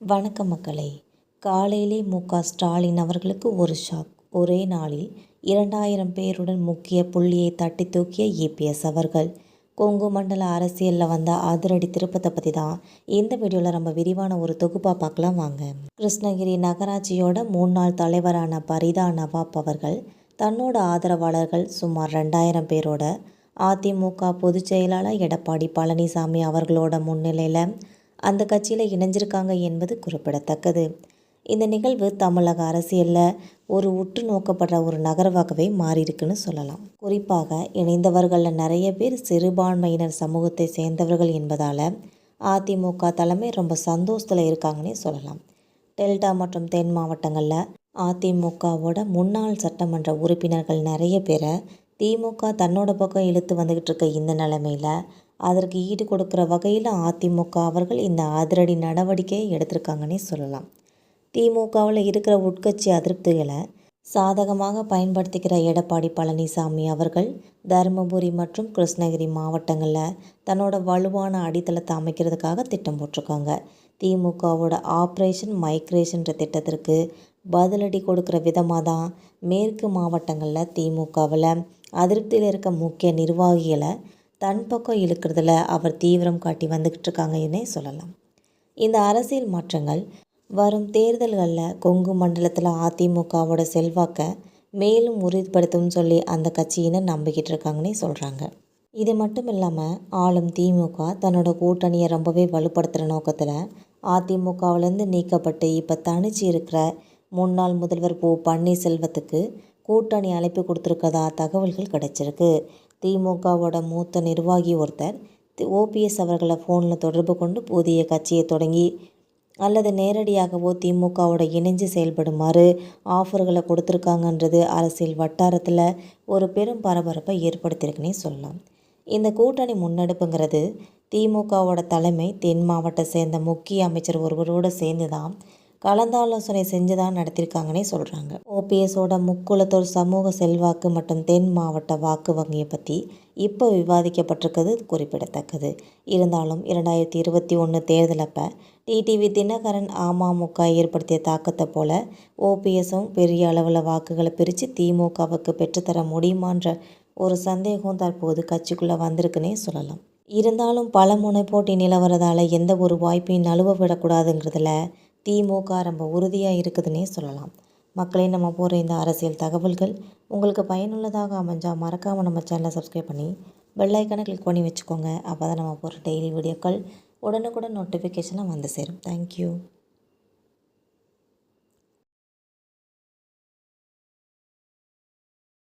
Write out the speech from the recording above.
வணக்கம் மக்களே. காலையிலே மு. க. ஸ்டாலின் அவர்களுக்கு ஒரு ஷாக். ஒரே நாளில் இரண்டாயிரம் பேருடன் முக்கிய புள்ளியை தட்டி தூக்கிய இபிஎஸ் அவர்கள். கொங்கு மண்டல அரசியலில் வந்த அதிரடி திருப்பத்தை பற்றி தான் இந்த வீடியோவில் ரொம்ப விரிவான ஒரு தொகுப்பாக பார்க்கலாம் வாங்க. கிருஷ்ணகிரி நகராட்சியோட முன்னாள் தலைவரான பரிதா நவாப் அவர்கள் தன்னோட ஆதரவாளர்கள் சுமார் ரெண்டாயிரம் பேரோட அதிமுக பொதுச் செயலாளர் எடப்பாடி பழனிசாமி அவர்களோட முன்னிலையில் அந்த கட்சியில் இணைஞ்சிருக்காங்க என்பது குறிப்பிடத்தக்கது. இந்த நிகழ்வு தமிழக அரசியலில் ஒரு உற்று நோக்கப்படுற ஒரு நகர்வாகவே மாறியிருக்குன்னு சொல்லலாம். குறிப்பாக இணைந்தவர்களில் நிறைய பேர் சிறுபான்மையினர் சமூகத்தை சேர்ந்தவர்கள் என்பதால் அதிமுக தலைமை ரொம்ப சந்தோஷத்தில் இருக்காங்கன்னே சொல்லலாம். டெல்டா மற்றும் தென் மாவட்டங்களில் அதிமுகவோட முன்னாள் சட்டமன்ற உறுப்பினர்கள் நிறைய பேரை திமுக தன்னோட பக்கம் இழுத்து வந்துக்கிட்டு இருக்க இந்த நிலைமையில் அதற்கு ஈடு கொடுக்குற வகையில் அதிமுக அவர்கள் இந்த அதிரடி நடவடிக்கையை எடுத்திருக்காங்கன்னே சொல்லலாம். திமுகவில் இருக்கிற உட்கட்சி அதிருப்திகளை சாதகமாக பயன்படுத்திக்கிற எடப்பாடி பழனிசாமி அவர்கள் தருமபுரி மற்றும் கிருஷ்ணகிரி மாவட்டங்களில் தன்னோட வலுவான அடித்தளத்தை அமைக்கிறதுக்காக திட்டம் போட்டிருக்காங்க. திமுகவோட ஆப்ரேஷன் மைக்ரேஷன்ற திட்டத்திற்கு பதிலடி கொடுக்குற விதமாக தான் மேற்கு மாவட்டங்களில் திமுகவில் அதிருப்தியில் இருக்க முக்கிய நிர்வாகிகளை தன் பக்கம் இழுக்கிறதுல அவர் தீவிரம் காட்டி வந்துக்கிட்டு இருக்காங்கன்னே சொல்லலாம். இந்த அரசியல் மாற்றங்கள் வரும் தேர்தல்களில் கொங்கு மண்டலத்தில் அதிமுகவோட செல்வாக்கை மேலும் உறுதிப்படுத்தும் சொல்லி அந்த கட்சியினர் நம்பிக்கிட்டு இருக்காங்கன்னே சொல்கிறாங்க இது மட்டும் இல்லாமல் ஆளும் திமுக தன்னோட கூட்டணியை ரொம்பவே வலுப்படுத்துகிற நோக்கத்தில் அதிமுகவிலேருந்து நீக்கப்பட்டு இப்போ தனிச்சு இருக்கிற முன்னாள் முதல்வர் ஓ பன்னீர்செல்வத்துக்கு கூட்டணி அழைப்பு கொடுத்துருக்கதா தகவல்கள் கிடைச்சிருக்கு. திமுகவோட மூத்த நிர்வாகி ஒருத்தர் ஓபிஎஸ் அவர்களை ஃபோனில் தொடர்பு கொண்டு புதிய கட்சியை தொடங்கி அல்லது நேரடியாகவோ திமுகவோட இணைஞ்சு செயல்படுமாறு ஆஃபர்களை கொடுத்துருக்காங்கன்றது அரசியல் வட்டாரத்தில் ஒரு பெரும் பரபரப்பை ஏற்படுத்தியிருக்குன்னே சொல்லலாம். இந்த கூட்டணி முன்னெடுப்புங்கிறது திமுகவோட தலைமை தென் மாவட்ட சேர்ந்த முக்கிய அமைச்சர் ஒருவரோடு சேர்ந்து தான் கலந்தாலோசனை செஞ்சு தான் நடத்தியிருக்காங்கன்னே சொல்கிறாங்க ஓபிஎஸோட முக்குளத்தூர் சமூக செல்வாக்கு மற்றும் தென் மாவட்ட வாக்கு வங்கியை பற்றி இப்போ விவாதிக்கப்பட்டிருக்கிறது குறிப்பிடத்தக்கது. இருந்தாலும் இரண்டாயிரத்தி இருபத்தி ஒன்று தேர்தலப்போ டிடிவி தினகரன் அமமுக ஏற்படுத்திய தாக்கத்தை போல ஓபிஎஸும் பெரிய அளவில் வாக்குகளை பிரித்து திமுகவுக்கு பெற்றுத்தர முடியுமான்ற ஒரு சந்தேகம் தற்போது கட்சிக்குள்ளே வந்திருக்குன்னே சொல்லலாம். இருந்தாலும் பல முனை போட்டி நிலவரதால் எந்த ஒரு வாய்ப்பையும் நழுவ விடக்கூடாதுங்கிறதுல திமுக ரொம்ப உறுதியாக இருக்குதுன்னே சொல்லலாம். மக்களே நம்ம போகிற இந்த அரசியல் தகவல்கள் உங்களுக்கு பயனுள்ளதாக அமைஞ்சால் மறக்காமல் நம்ம சேனலை சப்ஸ்கிரைப் பண்ணி பெல்லைக்கனை கிளிக் பண்ணி வச்சுக்கோங்க. அப்போ தான் நம்ம போகிற டெய்லி வீடியோக்கள் உடனுக்குடன் நோட்டிஃபிகேஷனாக வந்து சேரும். தேங்க்யூ